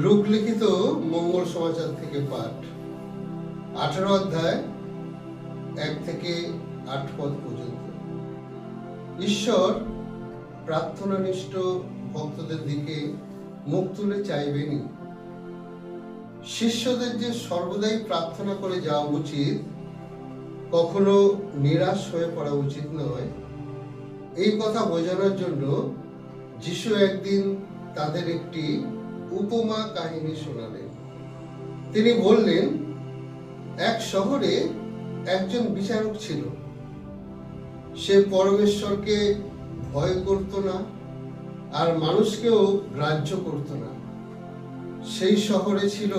লোকলিখিত মঙ্গল সমাচার থেকে পাঠ। আঠারো অধ্যায়, এক থেকে আট পদ পর্যন্ত। ঈশ্বর প্রার্থনানিষ্ঠ ভক্তদের দিকে মুখ তুলে চাইবেনই। শিষ্যদের যে সর্বদাই প্রার্থনা করে যাওয়া উচিত, কখনো নিরাশ হয়ে পড়া উচিত নয়। এই কথা বোঝানোর জন্য যিশু একদিন তাদের একটি উপমা কাহিনী শোনালেন। তিনি বললেন, এক শহরে একজন বিচারক ছিল। সে পরমেশ্বরকে ভয় করত না আর মানুষকেও গ্রাহ্য করত না। সেই শহরে ছিল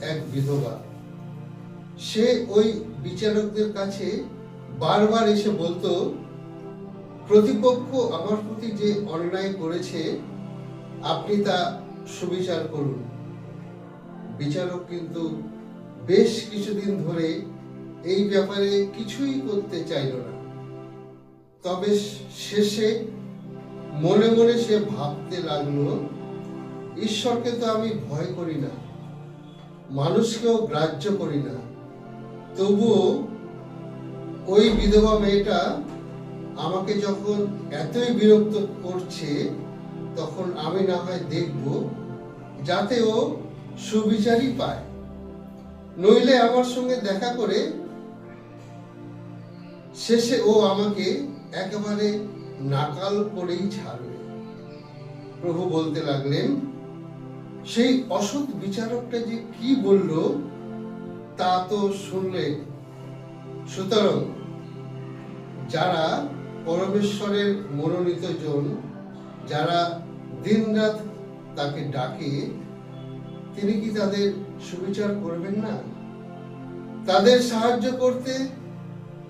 এক বিধবা। সে ওই বিচারকদের কাছে বারবার এসে বলতো, প্রতিপক্ষ আমার প্রতি যে অন্যায় করেছে, আপনি তা সুবিচার করুন। বিচারক কিন্তু বেশ কিছুদিন ধরে এই ব্যাপারে কিছুই করতে চাইল না। তবে শেষে মনে মনে সে ভাবতে লাগল, ঈশ্বরকে তো আমি ভয় করি না, মানুষকেও গ্রাহ্য করি না। তবুও ওই বিধবা মেয়েটা আমাকে যখন এতই বিরক্ত করছে তখন আমি না হয় দেখব, যাতে ও সুবিচারই পায়। নইলে আমার সঙ্গে দেখা করে শেষে ও আমাকে একেবারে নাকাল করেই ছাড়বে। প্রভু বলতে লাগলেন, সেই অসৎ বিচারকটা যে কি বলল, তা তো শুনলে সুতরাং যারা পরমেশ্বরের মনোনীত জন যারা দিনরাত তাকে ডাকে, তিনি কি তাদের সুবিচার করবেন না? তাদের সাহায্য করতে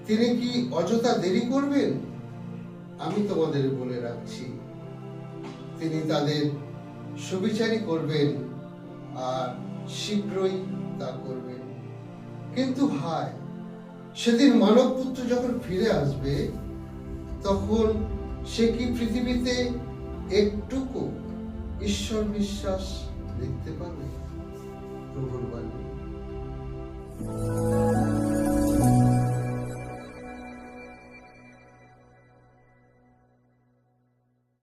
তিনি কি অযথা দেরি করবেন? আমি তোমাদের বলে রাখছি, তিনি তাদের সুবিচারই করবেন আর শীঘ্রই তা করবেন। কিন্তু হায়, সেদিন মানব পুত্র যখন ফিরে আসবে, তখন সে কি পৃথিবীতে একটুকু ঈশ্বর বিশ্বাস দেখতে পাবে প্রভুর বাণী।